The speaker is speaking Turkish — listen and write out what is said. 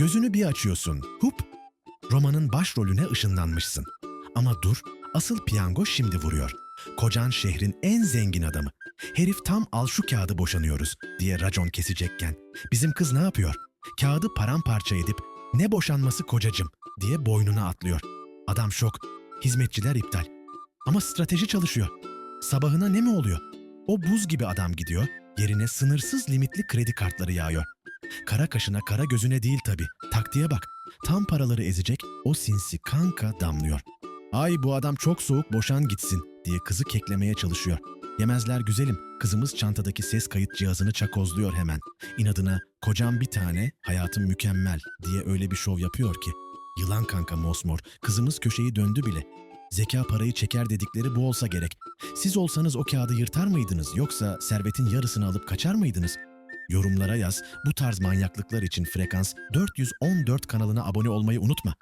Gözünü bir açıyorsun. Hup! Romanın başrolüne ışınlanmışsın. Ama dur, asıl piyango şimdi vuruyor. Kocan şehrin en zengin adamı. Herif tam al şu kağıdı boşanıyoruz diye racon kesecekken. Bizim kız ne yapıyor? Kağıdı paramparça edip ne boşanması kocacım diye boynuna atlıyor. Adam şok. Hizmetçiler iptal. Ama strateji çalışıyor. Sabahına ne mi oluyor? O buz gibi adam gidiyor, yerine sınırsız limitli kredi kartları yağıyor. Kara kaşına kara gözüne değil tabii. Taktiğe bak. Tam paraları ezecek o sinsi kanka damlıyor. Ay bu adam çok soğuk boşan gitsin diye kızı keklemeye çalışıyor. Yemezler güzelim. Kızımız çantadaki ses kayıt cihazını çakozluyor hemen. İnadına kocam bir tane, hayatım mükemmel diye öyle bir şov yapıyor ki. Yılan kanka mosmor. Kızımız köşeyi döndü bile. Zeka parayı çeker dedikleri bu olsa gerek. Siz olsanız o kağıdı yırtar mıydınız yoksa servetin yarısını alıp kaçar mıydınız? Yorumlara yaz. Bu tarz manyaklıklar için Frekans 414 kanalına abone olmayı unutma.